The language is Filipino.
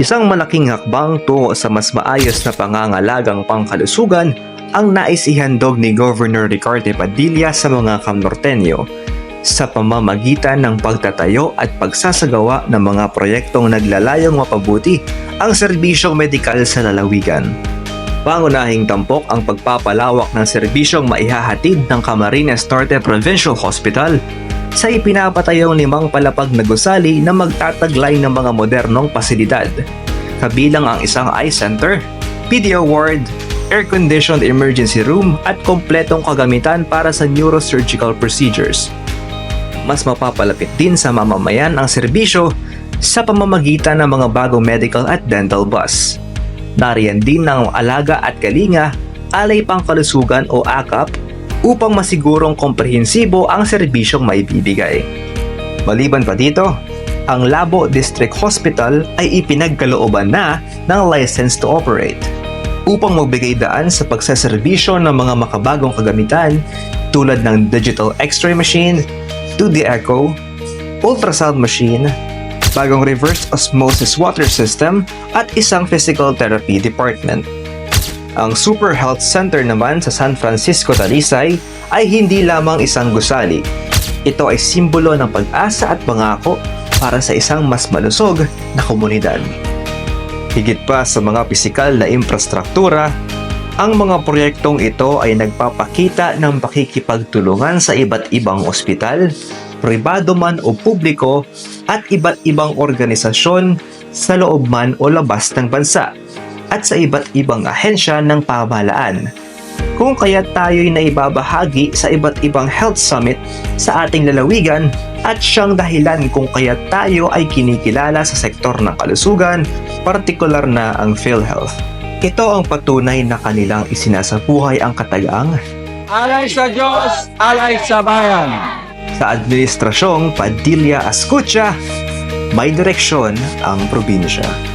Isang malaking hakbang tungo sa mas maayos na pangangalagang pangkalusugan ang nais ihandog ni Governor Ricardo Padilla sa mga Kamnortenyo sa pamamagitan ng pagtatayo at pagsasagawa ng mga proyektong naglalayong mapabuti ang serbisyong medikal sa lalawigan. Pangunahing tampok ang pagpapalawak ng serbisyong maihahatid ng Camarines Norte Provincial Hospital sa ipinapatayong limang palapag na gusali na magtataglay ng mga modernong pasilidad. Kabilang ang isang eye center, video ward, air-conditioned emergency room at kompletong kagamitan para sa neurosurgical procedures. Mas mapapalapit din sa mamamayan ang serbisyo sa pamamagitan ng mga bagong medical at dental bus. Nariyan din ng alaga at kalinga, alay pangkalusugan o AKAP upang masigurong komprehensibo ang serbisyong maibibigay. Maliban pa dito, ang Labo District Hospital ay ipinagkalooban na ng license to operate upang magbigay daan sa pagsaserbisyo ng mga makabagong kagamitan tulad ng digital x-ray machine, 2D echo, ultrasound machine, bagong reverse osmosis water system at isang physical therapy department. Ang Super Health Center naman sa San Francisco, Talisay ay hindi lamang isang gusali. Ito ay simbolo ng pag-asa at pangako para sa isang mas malusog na komunidad. Higit pa sa mga pisikal na infrastruktura, ang mga proyektong ito ay nagpapakita ng pakikipagtulungan sa iba't ibang ospital, pribado man o publiko at iba't ibang organisasyon sa loob man o labas ng bansa at sa iba't ibang ahensya ng pamahalaan. Kung kaya tayo'y naibabahagi sa iba't ibang health summit sa ating lalawigan at siyang dahilan kung kaya tayo ay kinikilala sa sektor ng kalusugan, partikular na ang PhilHealth. Ito ang patunay na kanilang isinasabuhay ang katagang Alay sa Diyos, alay sa bayan. sa Administrasyong Padilla Ascucha, may direksyon ang probinsya.